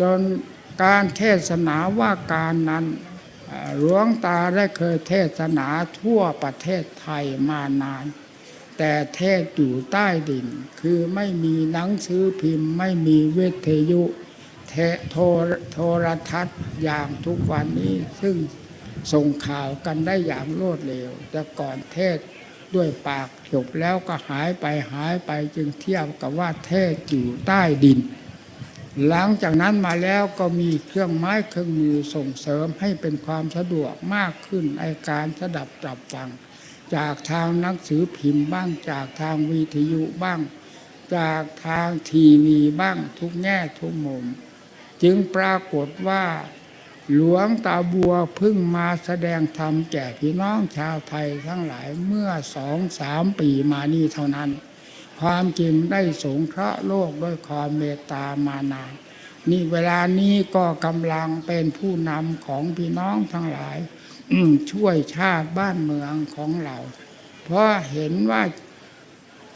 จนการเทศนาว่าการนั้นหลวงตาได้เคยเทศนาทั่วประเทศไทยมานาน แต่เทศอยู่ใต้ดิน คือไม่มีหนังสือพิมพ์ ไม่มีวิทยุเทโทรโทรทัศน์อย่างทุกวันนี้ ซึ่งส่งข่าวกันได้อย่างรวดเร็ว แต่ก่อนเทศด้วยปากจบแล้วก็หายไปหายไปจึงเทียบกับว่าเทศอยู่ใต้ดิน หลังจากนั้นมาแล้วก็มีเครื่องไม้เครื่องมือส่งเสริมให้เป็นความสะดวกมากขึ้นในการสดับตรับฟัง จากทางหนังสือพิมพ์บ้างจากทางวิทยุบ้าง จากทางทีวีบ้างทุกแง่ทุกมุม จึงปรากฏว่าหลวงตาบัวพิ่งมาแสดงธรรมแก่พี่น้องชาวไทยทั้งหลายเมื่อสองสามปีมานี้เท่านั้น ความจริงได้สงเคราะห์โลกด้วยความเมตตามานาน นี่เวลานี้ก็กำลังเป็นผู้นำของพี่น้องทั้งหลายช่วยชาติบ้านเมืองของเรา เพราะเห็นว่า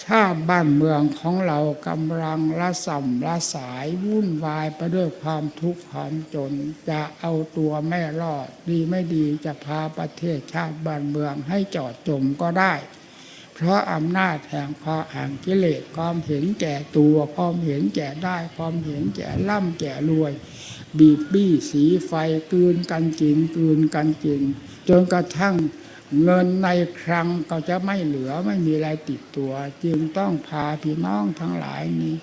ชาติบ้านเมืองของเรากำลังละสัมละสายวุ่นวายไปด้วยความทุกข์ความจน จะเอาตัวไม่รอด ดีไม่ดีจะพาประเทศชาติบ้านเมืองให้จอดจมก็ได้ เพราะอำนาจแห่งความแห่งกิเลสความเห็นแก่ตัวความเห็นแก่ได้ ความเห็นแก่ร่ำแก่รวย บีบบี้สีไฟกืนกันกินกืนกันกิน จนกระทั่งเงินในครังก็จะไม่เหลือไม่มีอะไรติดตัว จึงต้องพาพี่น้องทั้งหลายนี้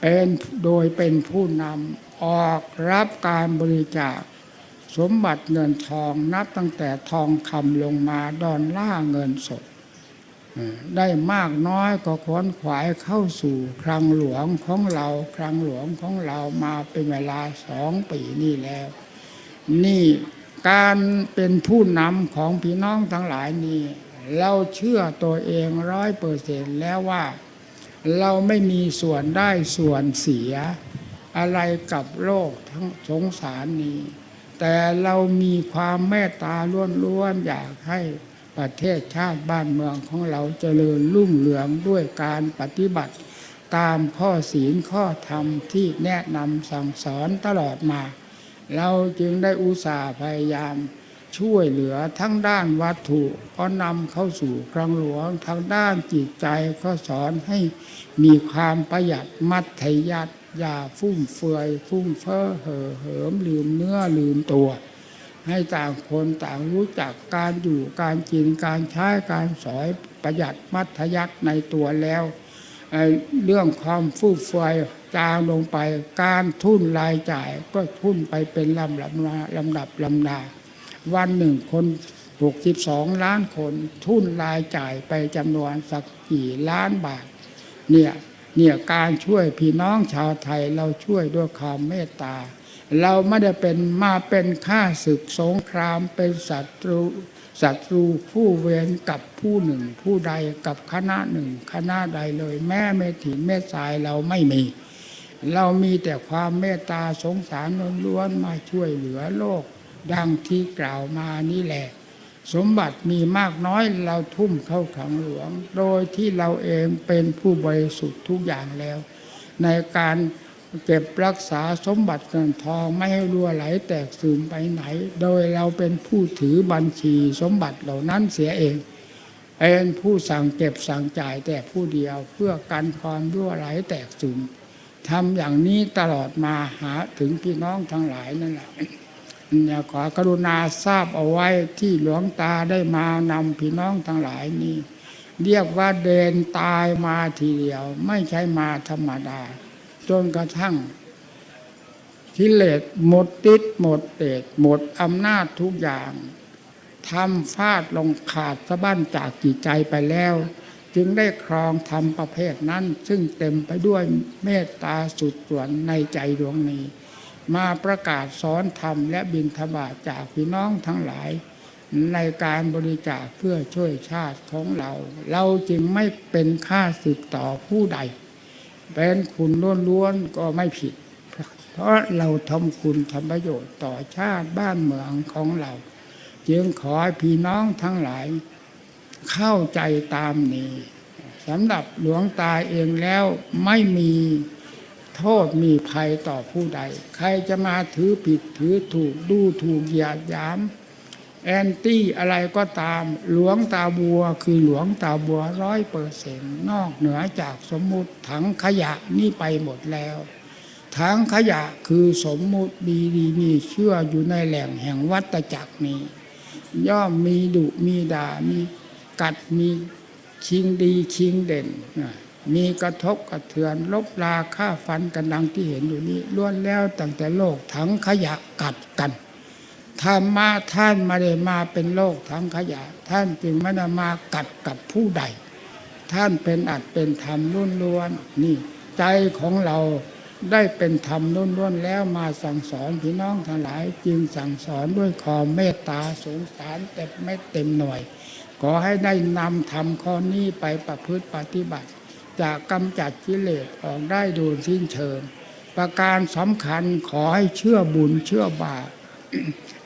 เป็นโดยเป็นผู้นำออกรับการบริจาค สมบัติเงินทองนับตั้งแต่ทองคำลงมาดอนล่าเงินสด ได้มากน้อยก็ขวนขวายเข้าสู่คลังหลวงของเราคลังหลวงของเรามาเป็นเวลาสองปีนี่แล้ว นี่การเป็นผู้นำของพี่น้องทั้งหลายนี่เราเชื่อตัวเองร้อยเปอร์เซ็นแล้วว่า เราไม่มีส่วนได้ส่วนเสีย อะไรกับโลกทั้งสงสารนี้ แต่เรามีความเมตตาล้วนๆอยากให้ ประเทศชาติบ้านเมืองของเราเจริญรุ่งเรืองด้วยการปฏิบัติ ตามข้อศีลข้อธรรมที่แนะนำสั่งสอนตลอดมา เราจึงได้อุตส่าห์พยายามช่วยเหลือทั้งด้านวัตถุก็นำเข้าสู่ครังหลวงทางด้านจิตใจก็สอนให้มีความประหยัดมัธยัติอย่าฟุ่มเฟือย ฟุ่มเฟ้อเห่อเหิมลืมเนื้อลืมตัว ให้ต่างคนต่างรู้จักการอยู่การกินการใช้การสอยประหยัดมัธยัติในตัวแล้ว เรื่องความฟุ่มเฟือยจางลงไปการทุ่นรายจ่ายก็ทุ่นไปเป็นลำลำนาลำดับลำดาวันหนึ่งคน62 ล้านคนทุ่นรายจ่ายไปจำนวนสักกี่ล้านบาท เนี่ยเนี่ยการช่วยพี่น้องชาวไทยเราช่วยด้วยความเมตตา เราไม่ได้เป็นมาเป็นข้าศึกสงครามเป็นศัตรูศัตรูผู้เวรกับผู้หนึ่ง ผู้ใดกับคณะหนึ่ง คณะใดเลย แม่เมถิเมตสายเราไม่มี เรามีแต่ความเมตตาสงสารล้วนๆมาช่วยเหลือโลก ดังที่กล่าวมานี่แหละ สมบัติมีมากน้อยเราทุ่มเข้าขังหลวง โดยที่เราเองเป็นผู้บริสุทธิ์ทุกอย่างแล้ว ในการ เก็บรักษาสมบัติเงินทองไม่ให้รั่วไหลแตกสูญไปไหน โดยเราเป็นผู้ถือบัญชีสมบัติเหล่านั้นเสียเองเป็นผู้สั่งเก็บสั่งจ่ายแต่ผู้เดียวเพื่อกันความรั่วไหลแตกสูญทำอย่างนี้ตลอดมาหาถึงพี่น้องทั้งหลายนั่นแหละเนี่ยขอกรุณาทราบเอาไว้ที่หลวงตาได้มานำพี่น้องทั้งหลายนี้ เรียกว่าเดินตายมาทีเดียว ไม่ใช่มาธรรมดา จนกระทั่งกิเลสหมดติดหมดเดชหมดอำนาจทุกอย่างทำฟาดลงขาดสะบั้นจากจิตใจไปแล้ว จึงได้ครองธรรมประเภทนั้น ซึ่งเต็มไปด้วยเมตตาสุดส่วนในใจดวงนี้ มาประกาศสอนธรรมและบิณฑบาตจากพี่น้องทั้งหลาย ในการบริจาคเพื่อช่วยชาติของเรา เราจึงไม่เป็นค่าสึกต่อผู้ใด เป็นคุณล้วนๆก็ไม่ผิด เพราะเราทำคุณทำประโยชน์ต่อชาติบ้านเมืองของเรา จึงขอให้พี่น้องทั้งหลาย เข้าใจตามนี้สำหรับหลวงตาเองแล้วไม่มีโทษมีภัยต่อผู้ใด ใครจะมาถือผิดถือถูกดูถูกเหยียดหยาม แอนตี้อะไรก็ตาม หลวงตาบัวคือหลวงตาบัวร้อยเปอร์เซนนอกเหนือจากสมมุติถังขยะนี่ไปหมดแล้วถังขยะคือสมมุติดีดีมีเชื่ออยู่ในแหล่งแห่งวัตจักรนี้ ย่อมมีดุมีด่ามีกัดมีชิงดีชิงเด่นมีกระทบกระเทือนลบลาฆ่าฟันกันดังที่เห็นอยู่นี้ล้วนแล้วตั้งแต่โลกถังขยะกัดกัน ธรรมะท่านไม่ได้มาเป็นโลกทั้งขยะ ท่านจึงไม่ได้มากัดกับผู้ใด ท่านเป็นอัดเป็นธรรมล้วนๆนี่ ใจของเราได้เป็นธรรมล้วนๆแล้วมาสั่งสอนพี่น้องทั้งหลาย จึงสั่งสอนด้วยความเมตตาสงสารแต่ไม่เต็มหน่วย ขอให้ได้นำธรรมข้อนี้ไปประพฤติปฏิบัติ จะกำจัดกิเลสออกได้โดยสิ้นเชิง ประการสำคัญขอให้เชื่อบุญเชื่อบาป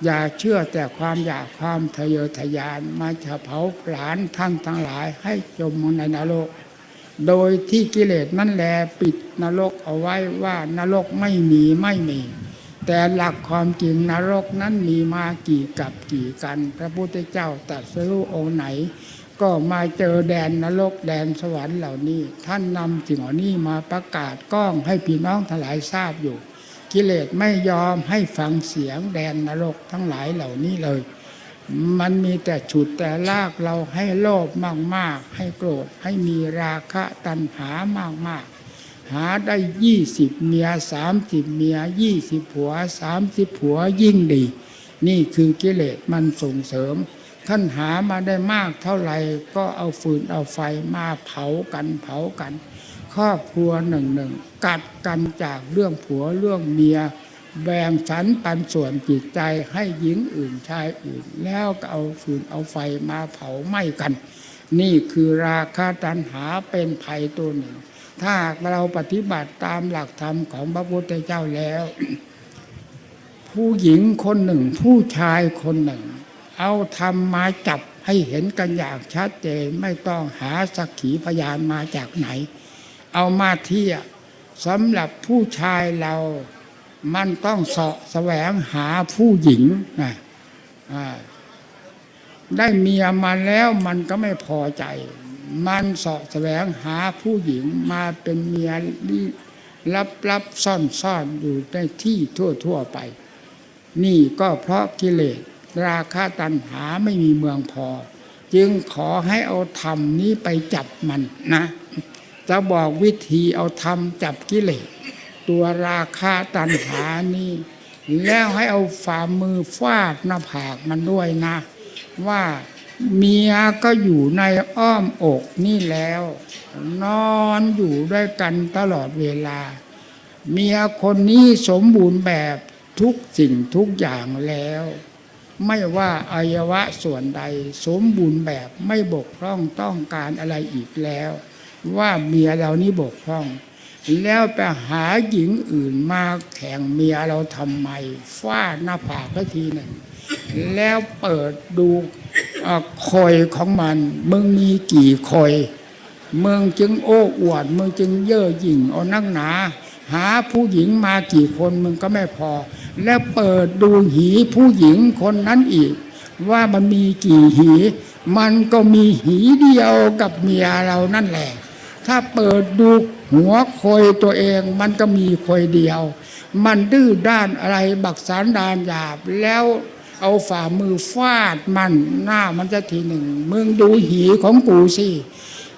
อย่าเชื่อแต่ความอยากความทะเยอทะยานมาจะเผาผลาญท่านทั้งหลายให้จมในนรก โดยที่กิเลสนั่นแลปิดนรกเอาไว้ว่านรกไม่มีไม่มี แต่หลักความจริงนรกนั้นมีมากี่กับกี่กัน พระพุทธเจ้าตรัสรู้องค์ไหน ก็มาเจอแดนนรกแดนสวรรค์เหล่านี้ ท่านนำสิ่งเหล่านี้มาประกาศกล้องให้พี่น้องทั้งหลายทราบอยู่ กิเลสไม่ยอมให้ฟังเสียงแดนนรกทั้งหลายเหล่านี้เลย มันมีแต่ฉุดแต่ลากเราให้โลภมากๆ ให้โกรธให้มีราคะตัณหามากๆ หาได้ยี่สิบเมียสามสิบเมียยี่สิบผัวสามสิบผัวยิ่งดี นี่คือกิเลสมันส่งเสริมท่านหามาได้มากเท่าไหร่ก็เอาฟืนเอาไฟมาเผากันเผากัน ครอบครัวหนึ่งหนึ่งกัดกันจากเรื่องผัวเรื่องเมีย แบ่งสรรปันส่วนจิตใจให้หญิงอื่นชายอื่น แล้วก็เอาฟืนเอาไฟมาเผาไหม้กัน นี่คือราคาตันหาเป็นภัยตัวหนึ่ง ถ้าเราปฏิบัติตามหลักธรรมของพระพุทธเจ้าแล้ว ผู้หญิงคนหนึ่ง ผู้ชายคนหนึ่ง เอาธรรมมาจับให้เห็นกันอย่างชัดเจนไม่ต้องหาสักขีพยานมาจากไหน เอามาเทียบสำหรับผู้ชายเรา มันต้องเสาะแสวงหาผู้หญิงนะได้เมียมาแล้วมันก็ไม่พอใจ มันเสาะแสวงหาผู้หญิงมาเป็นเมียลับรับซ่อนซ่อนอยู่ในที่ทั่วทั่วๆไป นี่ก็เพราะกิเลสราคะตัณหาไม่มีเมืองพอ จึงขอให้เอาธรรมนี้ไปจับมันนะ จะบอกวิธีเอาธรรมจับกิเลสตัวราคาตัณหานี่แล้วให้เอาฝ่ามือฟาดหน้าผากมันด้วยนะ ว่าเมียก็อยู่ในอ้อมอกนี่แล้ว นอนอยู่ด้วยกันตลอดเวลา เมียคนนี้สมบูรณ์แบบทุกสิ่งทุกอย่างแล้ว ไม่ว่าอวัยวะส่วนใด สมบูรณ์แบบไม่บกพร่องต้องการอะไรอีกแล้ว ว่าเมียเรานี้บกพร่อง แล้วไปหาหญิงอื่นมาแข่งเมียเราทำไมฟาดหน้าผากก็ทีหนึ่งแล้วเปิดดูคอยของมัน มึงมีกี่คอยมึงจึงโอ้อวดมึงจึงเย่อหยิ่งเอานักหนา หาผู้หญิงมากี่คนมึงก็ไม่พอ แล้วเปิดดูหีผู้หญิงคนนั้นอีก ว่ามันมีกี่หี มันก็มีหีเดียวกับเมียเรานั่นแหละ ถ้าเปิดดูหัวคอยตัวเองมันก็มีคอยเดียว มันดื้อด้านอะไรบักสารดานหยาบแล้วเอาฝ่ามือฟาดมันหน้ามันจะทีหนึ่งมึงดูหีของกูสิ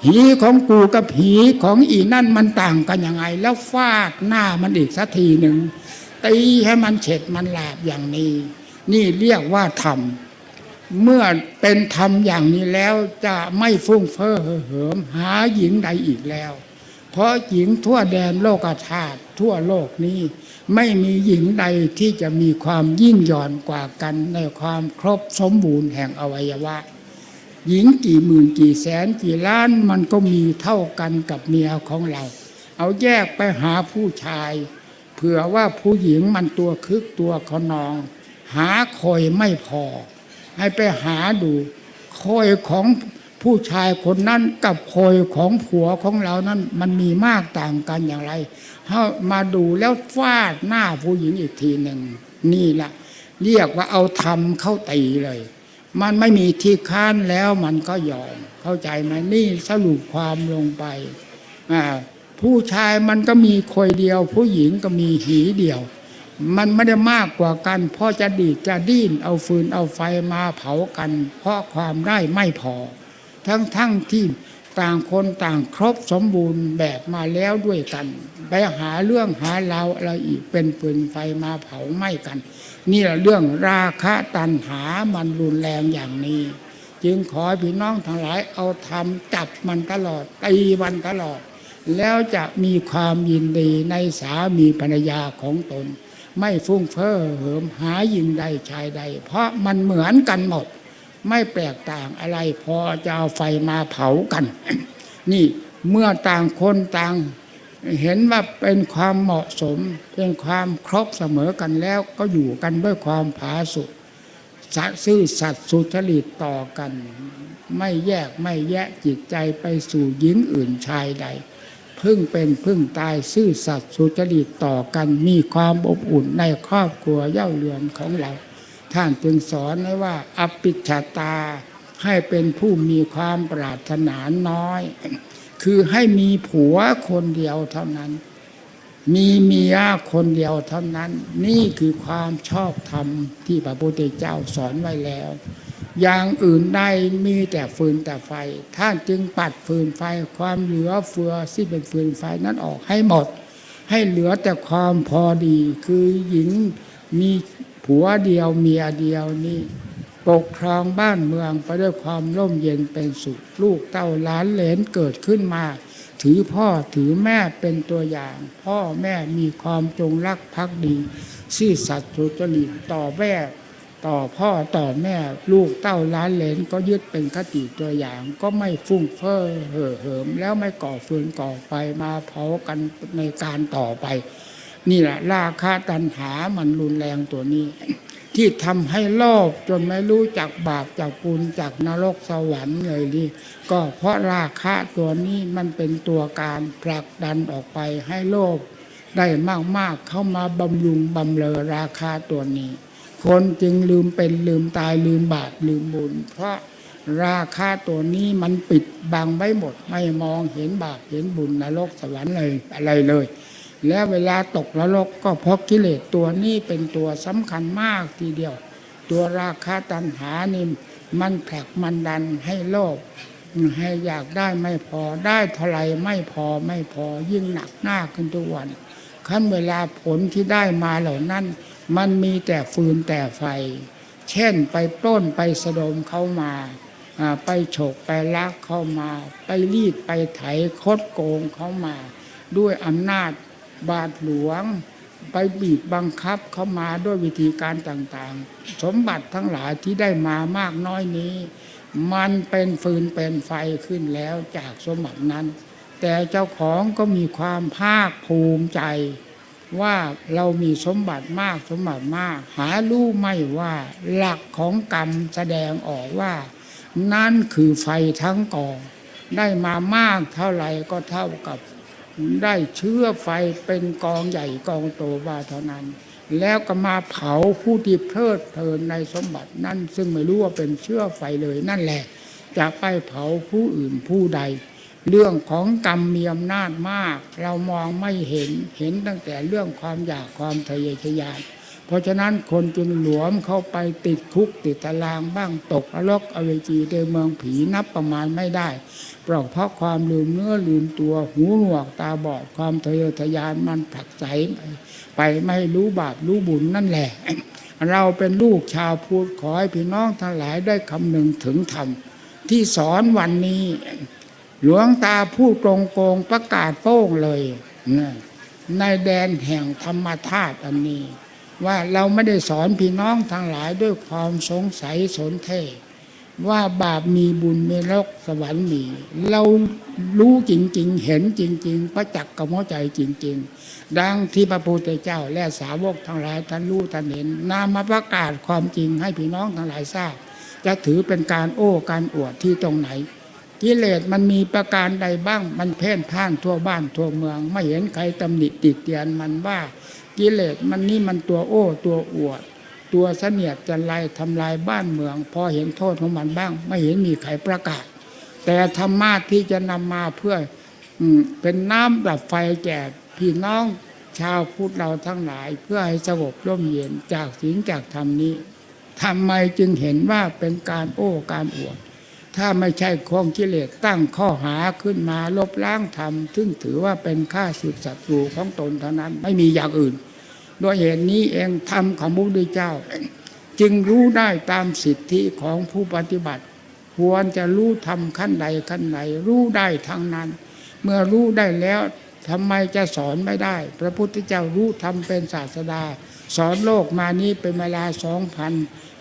หีของกูกับหีของอีนั่นมันต่างกันยังไง แล้วฟาดหน้ามันอีกสักทีหนึ่งตีให้มันเฉดมันหลาบอย่างนี้ นี่เรียกว่าธรรม เมื่อเป็นธรรมอย่างนี้แล้วจะไม่ฟุ้งเฟ้อเห่อเหิมหาหญิงใดอีกแล้ว เพราะหญิงทั่วแดนโลกธาตุทั่วโลกนี้ ไม่มีหญิงใดที่จะมีความยิ่งย่อนกว่ากันในความครบสมบูรณ์แห่งอวัยวะ หญิงกี่หมื่นกี่แสนกี่ล้านมันก็มีเท่ากันกับเมียของเรา เอาแยกไปหาผู้ชาย เผื่อว่าผู้หญิงมันตัวคึกตัวขนอง หาคอยไม่พอ ให้ไปหาดูคอยของผู้ชายคนนั้นกับโคยของผัวของเรานั้น มันมีมากต่างกันอย่างไรเฮามาดูแล้วฟาดหน้าผู้หญิงอีกทีหนึ่งนี่แหละเรียกว่าเอาทำเข้าตีเลย มันไม่มีที่ค้านแล้วมันก็ยอม เข้าใจไหมนี่สรุปความลงไป ผู้ชายมันก็มีคอยเดียว ผู้หญิงก็มีหีเดียว มันไม่ได้มากกว่ากันเพราะจะดีจะดิ้นเอาฟืนเอาไฟมาเผากัน เพราะความได้ไม่พอ ทั้งทั้งที่ต่างคนต่างครบสมบูรณ์แบบมาแล้วด้วยกัน ไปหาเรื่องหาเราอะไรอีกเป็นปืนไฟมาเผาไหม้กัน นี่แหละเรื่องราคะตัณหามันรุนแรงอย่างนี้ จึงขอพี่น้องทั้งหลายเอาทำจับมันตลอดตีมันตลอด แล้วจะมีความยินดีในสามีภรรยาของตน ไม่ฟุ้งเฟ้อเหิมหายิงใดชายใด เพราะมันเหมือนกันหมด ไม่แปลกต่างอะไร พอจะเอาไฟมาเผากัน นี่เมื่อต่างคนต่าง เห็นว่าเป็นความเหมาะสม เป็นความครบเสมอกันแล้วก็อยู่กันด้วยความผาสุกสัตซื่อสัตย์สุจริตต่อกัน ไม่แยกไม่แยะจิตใจไปสู่หญิงอื่นชายใด พึ่งเป็นพึ่งตายซื่อสัตย์สุจริตต่อกันมีความอบอุ่นในครอบครัวเย่าเรือนของเรา ท่านจึงสอนไว้ว่าอภิชาตาให้เป็นผู้มีความปรารถนาน้อย คือให้มีผัวคนเดียวเท่านั้น มีเมียคนเดียวเท่านั้น นี่คือความชอบธรรมที่พระพุทธเจ้าสอนไว้แล้ว อย่างอื่นใดมีแต่ฟืนแต่ไฟ ท่านจึงปัดฟืนไฟความเหลือเฟือที่เป็นฟืนไฟนั้นออกให้หมด ให้เหลือแต่ความพอดี คือหญิงมีผัวเดียวเมียเดียวนี่ปกครองบ้านเมืองไปด้วยความร่มเย็นเป็นสุขลูกเต้าล้านเหลนเกิดขึ้นมา ถือพ่อถือแม่เป็นตัวอย่าง พ่อแม่มีความจงรักภักดี ซื่อสัตย์สุจริตต่อแม่ ต่อพ่อต่อแม่ลูกเต้าล้านเลนก็ยึดเป็นคติตัวอย่าง ก็ไม่ฟุ้งเฟ้อเห่อเหิม แล้วไม่ก่อฟืนก่อไฟมาเผากันในการต่อไป นี่แหละราคาตัณหามันรุนแรงตัวนี้ ที่ทำให้โลภจนไม่รู้จักบาปจากบุญจากนรกสวรรค์เลยนี่ก็เพราะราคะตัวนี้มันเป็นตัวการผลักดันออกไปให้โลภได้มากๆเข้ามาบำรุงบำเรอราคาตัวนี้ คนจึงลืมเป็นลืมตายลืมบาปลืมบุญ เพราะราคาตัวนี้มันปิดบังไว้หมด ไม่มองเห็นบาปเห็นบุญนรกสวรรค์เลยอะไรเลย แล้วเวลาตกนรกก็เพราะกิเลสตัวนี้เป็นตัวสำคัญมากทีเดียว ตัวราคาตัณหานี่มันผลักมันดันให้โลภให้อยากได้ไม่พอได้เท่าไรไม่พอไม่พอยิ่งหนักหน้าขึ้นทุกวันขั้นเวลาผลที่ได้มาเหล่านั้น มันมีแต่ฟืนแต่ไฟ เช่นไปปล้นไปสะดมเข้ามาอ่าไปฉกไปลักเข้ามา ไปรีดไปไถคดโกงเข้ามา ด้วยอำนาจบาทหลวง ไปบีบบังคับเข้ามาด้วยวิธีการต่างๆ สมบัติทั้งหลายที่ได้มามากน้อยนี้ มันเป็นฟืนเป็นไฟขึ้นแล้วจากสมบัตินั้น แต่เจ้าของก็มีความภาคภูมิใจ ว่าเรามีสมบัติมากสมบัติมาก หารู้ไม่ว่าหลักของกรรมแสดงออกว่า นั่นคือไฟทั้งกอง ได้มามากเท่าไหร่ก็เท่ากับ ได้เชื้อไฟเป็นกองใหญ่กองโตว่าเท่านั้น แล้วก็มาเผาผู้ที่เพลิดเพลินในสมบัตินั้นซึ่งไม่รู้ว่าเป็นเชื้อไฟเลยนั่นแหละ จะไปเผาผู้อื่นผู้ใด เรื่องของกรรมมีอำนาจมาก เรามองไม่เห็นเห็นตั้งแต่เรื่องความอยากความทะเยอทะยาน เพราะฉะนั้นคนจึงหลวมเข้าไปติดคุกติดตารางบ้างตกนรกอเวจีในเมืองผีนับประมาณไม่ได้เพราะเพราะความลืมเนื้อลืมตัวหูหนวกตาบอดความทะเยอทะยานมันผลักไสไปไม่รู้บาปรู้บุญนั่นแหละ เราเป็นลูกชาวพุทธขอให้พี่น้องทั้งหลายได้คำหนึ่งถึงธรรมที่สอนวันนี้ หลวงตาพูดโกงโกงประกาศโป้งเลยในแดนแห่งธรรมธาตุอันนี้ ว่าเราไม่ได้สอนพี่น้องทั้งหลายด้วยความสงสัยสนเทว่าบาปมีบุญมีนรกสวรรค์มี เรารู้จริง ๆ เห็นจริงๆประจักกับหัวใจจริง ๆ ดังที่พระพุทธเจ้าและสาวกทั้งหลายท่านรู้ท่านเห็นนำมาประกาศความจริงให้พี่น้องทั้งหลายทราบ จะถือเป็นการโอ้การอวดที่ตรงไหน กิเลสมันมีประการใดบ้าง มันเพ่นพ่านทั่วบ้านทั่วเมือง ไม่เห็นใครตำหนิติเตียนมันว่า กิเลสมันนี่มันตัวโอ้ตัวอวด ตัวเสนียดจันไรทำลายบ้านเมือง พอเห็นโทษของมันบ้าง ไม่เห็นมีใครประกาศ แต่ธรรมะที่จะนำมาเพื่อเป็นน้ำดับไฟแก่พี่น้องชาวพุทธเราทั้งหลายเพื่อให้สงบร่มเย็นจากสิ่งจากธรรมนี้ทำไมจึงเห็นว่าเป็นการโอ้การอวด ถ้าไม่ใช่ของกิเลสตั้งข้อหาขึ้นมาลบล้างธรรมซึ่งถือว่าเป็นข้าศึกศัตรูของตนเท่านั้นไม่มีอย่างอื่นด้วยเหตุนี้เองธรรมของพระพุทธเจ้า จึงรู้ได้ตามสิทธิของผู้ปฏิบัติ ควรจะรู้ทำขั้นใดขั้นไหนรู้ได้ทั้งนั้น เมื่อรู้ได้แล้วทำไมจะสอนไม่ได้ พระพุทธเจ้ารู้ทำเป็นศาสดา สอนโลกมานี้เป็นเวลาสองพัน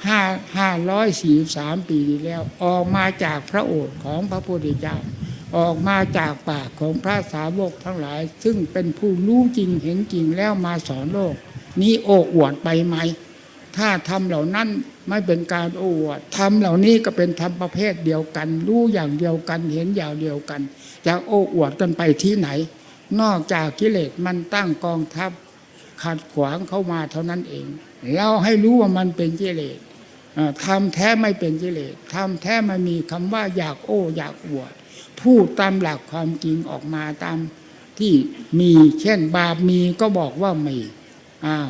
ห้าห้าร้อยสี่สามปีแล้ว ออกมาจากพระโอษฐ์ของพระพุทธเจ้า ออกมาจากปากของพระสาวกทั้งหลาย ซึ่งเป็นผู้รู้จริงเห็นจริงแล้วมาสอนโลก นี้โอ้อวดไปไหม ถ้าทำเหล่านั้นไม่เป็นการโอ้อวดทำเหล่านี้ก็เป็นธรรมประเภทเดียวกัน รู้อย่างเดียวกันเห็นอย่างเดียวกันจะโอ้อวดกันไปที่ไหน นอกจากกิเลสมันตั้งกองทัพ ขัดขวางเข้ามาเท่านั้นเอง เราให้รู้ว่ามันเป็นกิเลสทำแท้ไม่เป็นกิเลสทำแท้ไม่มีคำว่าอยากโอ้อยากอวดพูดตามหลักความจริงออกมาตามที่มีเช่นบาปมีก็บอกว่ามีอ้าว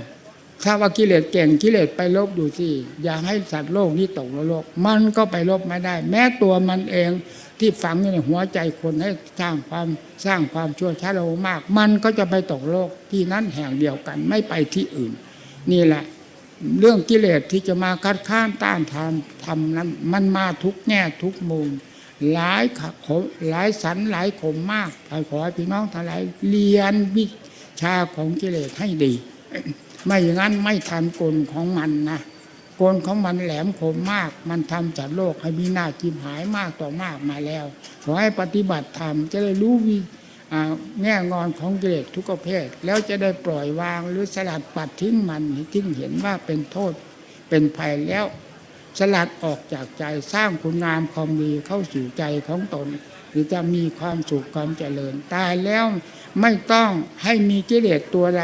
ถ้าว่ากิเลสเก่งกิเลสไปลบดูสิอย่าให้สัตว์โลกนี้ตกนรก มันก็ไปลบไม่ได้ แม้ตัวมันเองที่ฝังอยู่ในหัวใจคนให้สร้างความสร้างความชั่วช้าเรามาก มันก็จะไปตกโลกที่นั้นแห่งเดียวกันไม่ไปที่อื่น นี่แหละ เรื่องกิเลสที่จะมาคัดค้านต้านทานทำนั้น มันมาทุกแง่ทุกมุมหลายขขมหลายสันหลายขมมากขอให้พี่น้องทั้งหลายเรียนวิชาของกิเลสให้ดี ไม่อย่างนั้นไม่ทันกลของมันนะกลของมันแหลมคมมาก มันทำจัดโลกให้มีหน้าจิมหายมากต่อมากมาแล้ว ขอให้ปฏิบัติธรรมจะได้รู้วิแง่งอนของกิเลสทุกประเภท แล้วจะได้ปล่อยวางหรือสลัดปัดทิ้งมันทิ้งเห็นว่าเป็นโทษเป็นภัยแล้ว สลัดออกจากใจสร้างคุณงามความดีเข้าสู่ใจของตน หรือจะมีความสุขความเจริญตายแล้วไม่ต้องให้มีกิเลสตัวใด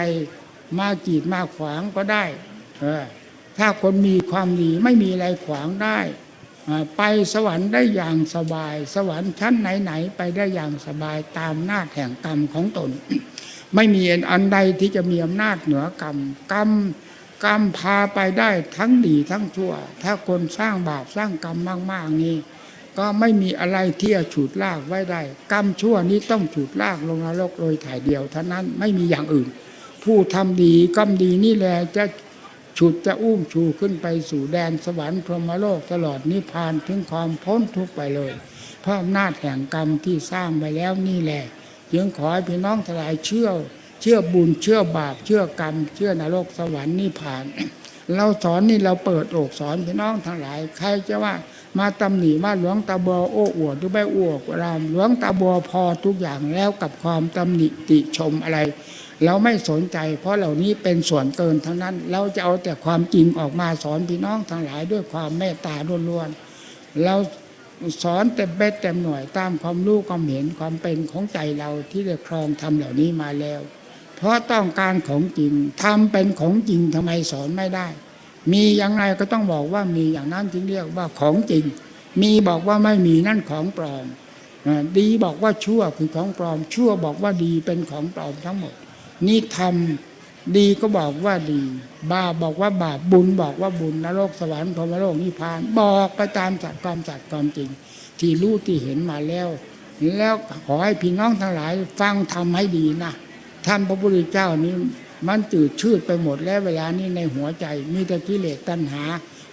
มากีดมาขวางก็ได้ เออ ถ้าคนมีความดีไม่มีอะไรขวางได้ไปสวรรค์ได้อย่างสบาย สวรรค์ชั้นไหนๆไปได้อย่างสบายตามหน้าแห่งกรรมของตน ไม่มีอันใดที่จะมีอำนาจเหนือกรรมกรรมกรรมพาไปได้ทั้งดีทั้งชั่ว ถ้าคนสร้างบาปสร้างกรรมมาก ๆ นี้ ก็ไม่มีอะไรที่จะฉุดลากไว้ได้ กรรมชั่วนี้ต้องฉุดลากลงนรกโดยถ่ายเดียวเท่านั้นไม่มีอย่างอื่น ผู้ทำดีกรรมดีนี่แหละจะฉุดจะอุ้มชูขึ้นไปสู่แดนสวรรค์พรหมโลกตลอดนิพพานถึงความพ้นทุกข์ไปเลยเพราะอำนาจแห่งกรรมที่สร้างไปแล้วนี่แหละจึงขอให้พี่น้องทั้งหลายเชื่อ เชื่อบุญเชื่อบาปเชื่อกรรม เชื่อนรกสวรรค์นิพพาน เราสอนนี่เราเปิดอกสอนพี่น้องทั้งหลาย ใครจะว่ามาตำหนิว่าหลวงตาบัวโอ้อวดหรือไม่อวดรามหลวงตาบัวพอทุกอย่างแล้วกับความตำหนิติชมอะไร เราไม่สนใจ เพราะเหล่านี้เป็นส่วนเกินทั้งนั้น เราจะเอาแต่ความจริงออกมาสอนพี่น้องทั้งหลายด้วยความเมตตาล้วนๆเราสอนแต่เบ็ดเต็มหน่วยตามความรู้ความเห็นความเป็นของใจเราที่ได้ครองทำเหล่านี้มาแล้ว เพราะต้องการของจริงทำเป็นของจริงทำไมสอนไม่ได้ มีอย่างไรก็ต้องบอกว่ามีอย่างนั้นจึงเรียกว่าของจริง มีบอกว่าไม่มีนั่นของปลอมดีบอกว่าชั่วคือของปลอม ชั่วบอกว่าดีเป็นของปลอมทั้งหมด นี่ทำดีก็บอกว่าดี บาปบอกว่าบาปบุญบอกว่าบุญนรกสวรรค์พรมโลกนิพพาน บอกไปตามจัดความจัดความจริง ที่รู้ที่เห็นมาแล้ว แล้วขอให้พี่น้องทั้งหลาย ฟังทำให้ดีนะท่านพระพุทธเจ้านี้มันจืดชืดไปหมดแล้วเวลานี้ในหัวใจ มีแต่กิเลสตัณหา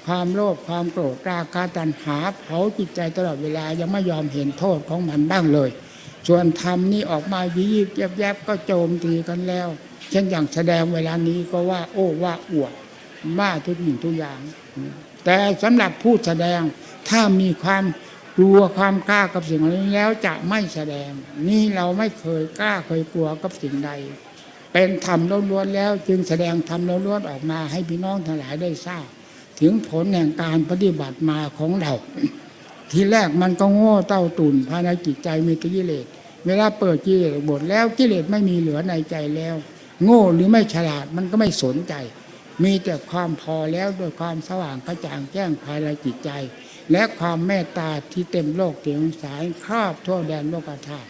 ความโลภความโกรธราคะตัณหาเผาจิตใจตลอดเวลายังไม่ยอมเห็นโทษของมันบ้างเลย ส่วนธรรมนี่ออกมายีบแยบแยบก็โจมตีกันแล้ว เช่นอย่างแสดงเวลานี้ก็ว่า โอ้ว่าอวดว่าทุกสิ่งทุกอย่าง แต่สำหรับผู้แสดงถ้ามีความกลัวความกล้ากับสิ่งเหล่านี้แล้วจะไม่แสดง นี่เราไม่เคยกล้าเคยกลัวกับสิ่งใด เป็นธรรมล้วนๆแล้ว จึงแสดงธรรมล้วนๆออกมาให้พี่น้องทั้งหลายได้ทราบ ถึงผลแห่งการปฏิบัติมาของเรา ทีแรกมันก็โง่เต้าตุนภายในจิตใจมีแตกิเลสเวลาเปิดกิเลสบทแล้วกิเลสไม่มีเหลือในใจแล้ว โง่หรือไม่ฉลาดมันก็ไม่สนใจ มีแต่ความพอแล้วโดวยความสว่างกระจ่างแจ้งภายในจิตใจ และความเมตตาที่เต็มโลกเต็มสายครอบทั่วแดนโลกธาตุ